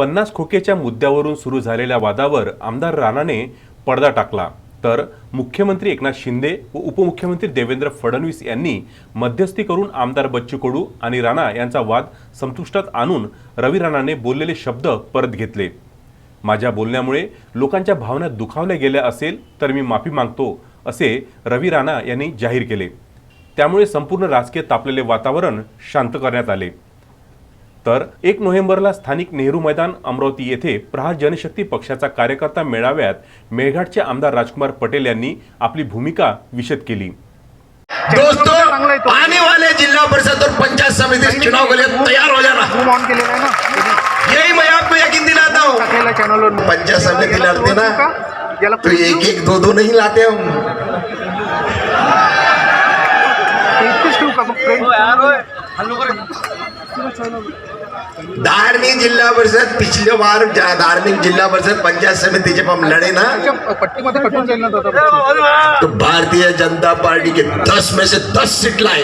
पन्नास खोकेच्या मुद्द्यावरून सुरू झालेल्या वादावर आमदार राणाने पडदा टाकला. तर मुख्यमंत्री एकनाथ शिंदे व उपमुख्यमंत्री देवेंद्र फडणवीस यांनी मध्यस्थी करून आमदार बच्चू कडू आणि राणा यांचा वाद संतुष्टात आणून रवी राणाने बोललेले शब्द परत घेतले. माझ्या बोलण्यामुळे लोकांच्या भावना दुखावल्या गेल्या असेल तर मी माफी मागतो असे रवी राणा यांनी जाहीर केले. त्यामुळे संपूर्ण राजकीय तापलेले वातावरण शांत करण्यात आले. तर एक नोव्हेंबरला स्थानिक नेहरू मैदान अमरावती येथे प्रहार जनशक्ती पक्षाचा कार्यकर्ता मेळाव्यात मेळघाटचे आमदार राजकुमार पटेल यांनी आपली भूमिका विशद केली. दोस्तों आने वाले जिला परिषद और पंचायत समिति चुनाव के लिए तैयार हो जाना यही मैं आपको यकीन दिलाता हूँ। पंचायत समिति लड़ते ना तो एक एक दो दो नहीं लाते हम। का मग धार्मिक जिला परिषद पिछले बार धार्मिक जिला परिषद पंचायत समिति जब हम लड़े ना त्याच्या पट्टीमध्ये कटून जाईल ना दादा तो भारतीय जनता पार्टी के दस में से दस सीट लाए।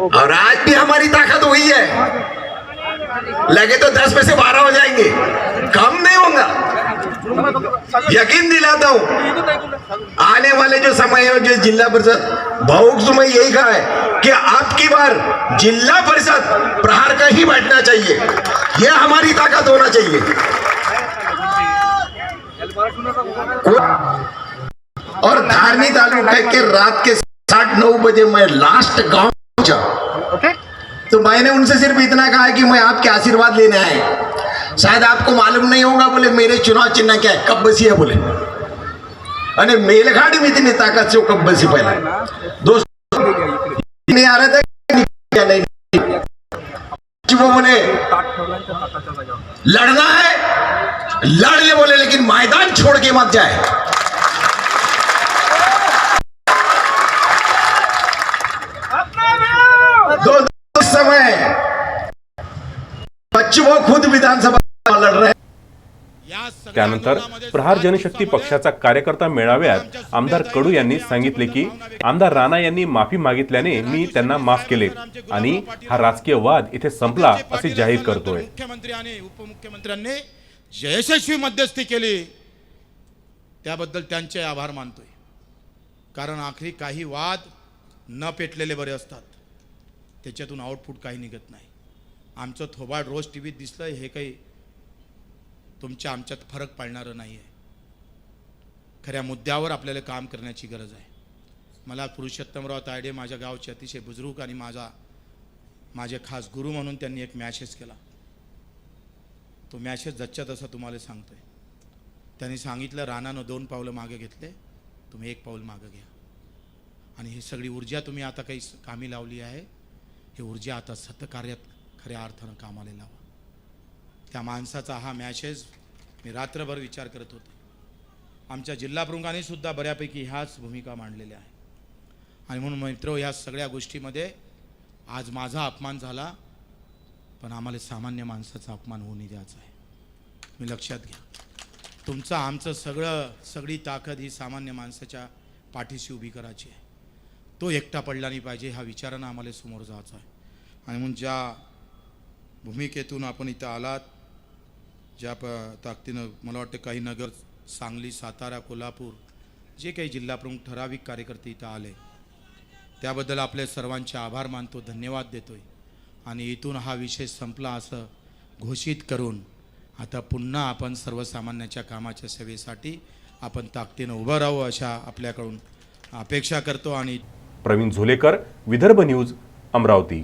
और आज भी हमारी ताकत वही है। लगे तो दस में से बारह हो जाएँगे। कम नहीं होगा। यकीन दिलाता हूँ। आने वाले जो समय है जो जिला परिषद भावुक समय यही कहा है कि आपकी बार जिला परिषद प्रहार का ही बैठना चाहिए। यह हमारी ताकत होना चाहिए। और धारनी तालुका के रात के साठ नौ बजे मैं लास्ट गाँव पहुँचा। तो मैंने उनसे सिर्फ़ इतना कहा कि मैं आपके आशीर्वाद लेने आए शायद आपको मालूम नहीं होगा बोले मेरे चुनाव चिन्ह क्या है? कब बसी है बोले। अरे मेलघाट में इतनी ताकत से कब बसी पहले. बोले लड़ना है लड़ ले बोले लेकिन मैदान छोड़ के मत जाए. दो दो समय। बच्चों खुद विधानसभा लड़ रहे त्यानंतर प्रहार जनशक्ती पक्षाचा कार्यकर्ता मेळाव्यात आमदार कडू यांनी सांगितले की आमदार राणा यांनी माफी मागितल्याने मी त्यांना माफ केले आणि हा राजकीय वाद इथे संपला असे जाहीर करतोय. मुख्यमंत्री आणि उपमुख्यमंत्र्यांनी यशस्वी मध्यस्थी केली. त्याबद्दल त्यांचे आभार मानतोय. कारण आखरी काही वाद न पेटलेले बरे असतात. त्याच्यातून आउटपुट काही निघत नाही. आमचं थोबाड रोज टी व्हीत दिसलं हे काही तुमच्या आमच्यात फरक पाळणारं नाही आहे खऱ्या मुद्द्यावर आपल्याला काम करण्याची गरज आहे. मला पुरुषोत्तमराव तायडे माझ्या गावचे अतिशय बुजुर्ग आणि माझा माझे खास गुरु म्हणून त्यांनी एक मॅसेज केला. तो मॅसेज जच्चा तसा तुम्हाला सांगतो आहे त्यांनी सांगितलं रानानं दोन पावलं मागे घेतले तुम्ही एक पाऊल मागं घ्या. आणि ही सगळी ऊर्जा तुम्ही आता काही कामी लावली आहे. ही ऊर्जा आता सतकार्यात खऱ्या अर्थानं कामाला लावा. त्या माणसाचा हा मॅसेज मी रात्रभर विचार करत होते. आमच्या जिल्हा प्रमुखांनी सुद्धा बऱ्यापैकी ह्याच भूमिका मांडलेल्या आहे आणि म्हणून मित्र ह्या सगळ्या गोष्टीमध्ये आज माझा अपमान झाला पण आम्हाला सामान्य माणसाचा अपमान होऊ नाही द्यायचा आहे. मी लक्षात घ्या. तुमचं आमचं सगळं सगळी ताकद ही सामान्य माणसाच्या पाठीशी उभी करायची आहे. तो एकटा पडला नाही पाहिजे हा विचारानं आम्हाला समोर जायचा आहे. आणि म्हणून ज्या भूमिकेतून आपण इथं आलात ज्या प ताकदीनं मला वाटतं काही नगर सांगली सातारा कोल्हापूर जे काही जिल्हाप्रमुख ठराविक कार्यकर्ते इथं आले त्याबद्दल आपले सर्वांचे आभार मानतो धन्यवाद देतो आहे आणि इथून हा विषय संपला असं घोषित करून आता पुन्हा आपण सर्वसामान्याच्या कामाच्या सेवेसाठी आपण ताकदीनं उभं राहू अशा आपल्याकडून अपेक्षा करतो आणि प्रवीण झुलेकर विदर्भ न्यूज अमरावती.